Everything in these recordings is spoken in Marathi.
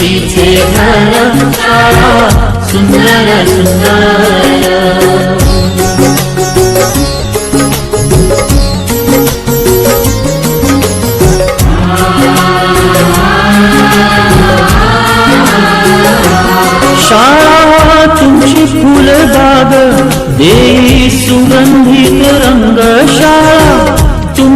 सरस्वतीचे घर शाळा सुंदर सुंदर शाळा तुमची फुलबाग देई सुगंधित रंग शाळा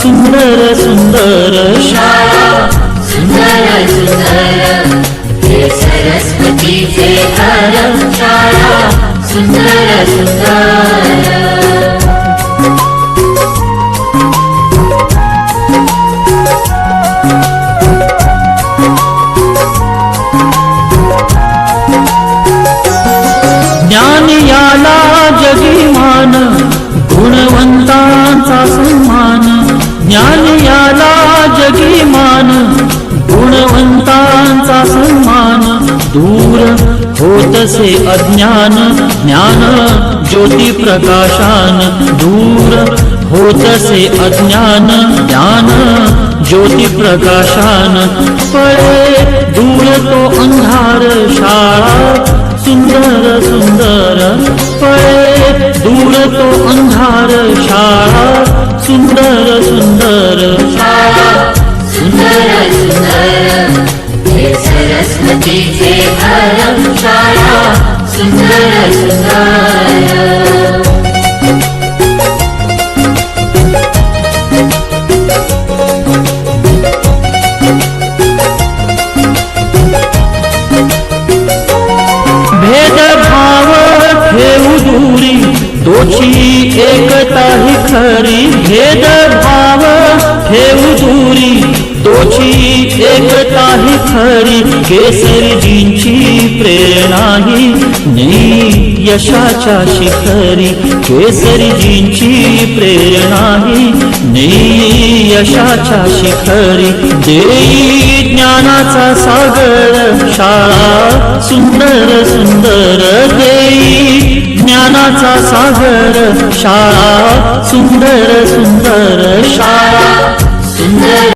സുന്ദര സുന്ദര സുന്ദര സുന്ദര ഹേ സരസ്വതി ഹേ ഹരം സുന്ദര സുന്ദര गुणवंतांचा सन्मान दूर होतसे अज्ञान, ज्ञान ज्योती प्रकाशान दूर होतसे अज्ञान, ज्ञान ज्योती प्रकाशान। पळे दूर तो अंधार शाळा सुंदर सुंदर। पळे दूर तो अंधार शाळा सुंदर सुंदर। दोची एकता ही खरी। भेदभाव ठेवू दूरी दोची एकता ही खरी। केसरजींची प्रेरणा ही नेई यशाच्या शिखरी. केसरजींची प्रेरणा ही नेई यशाच्या शिखरी. देई ज्ञानाचा सागर शाळा सुंदर सुंदर. देई ज्ञानाचा सागर शाळा सुंदर सुंदर. शाळा सुंदर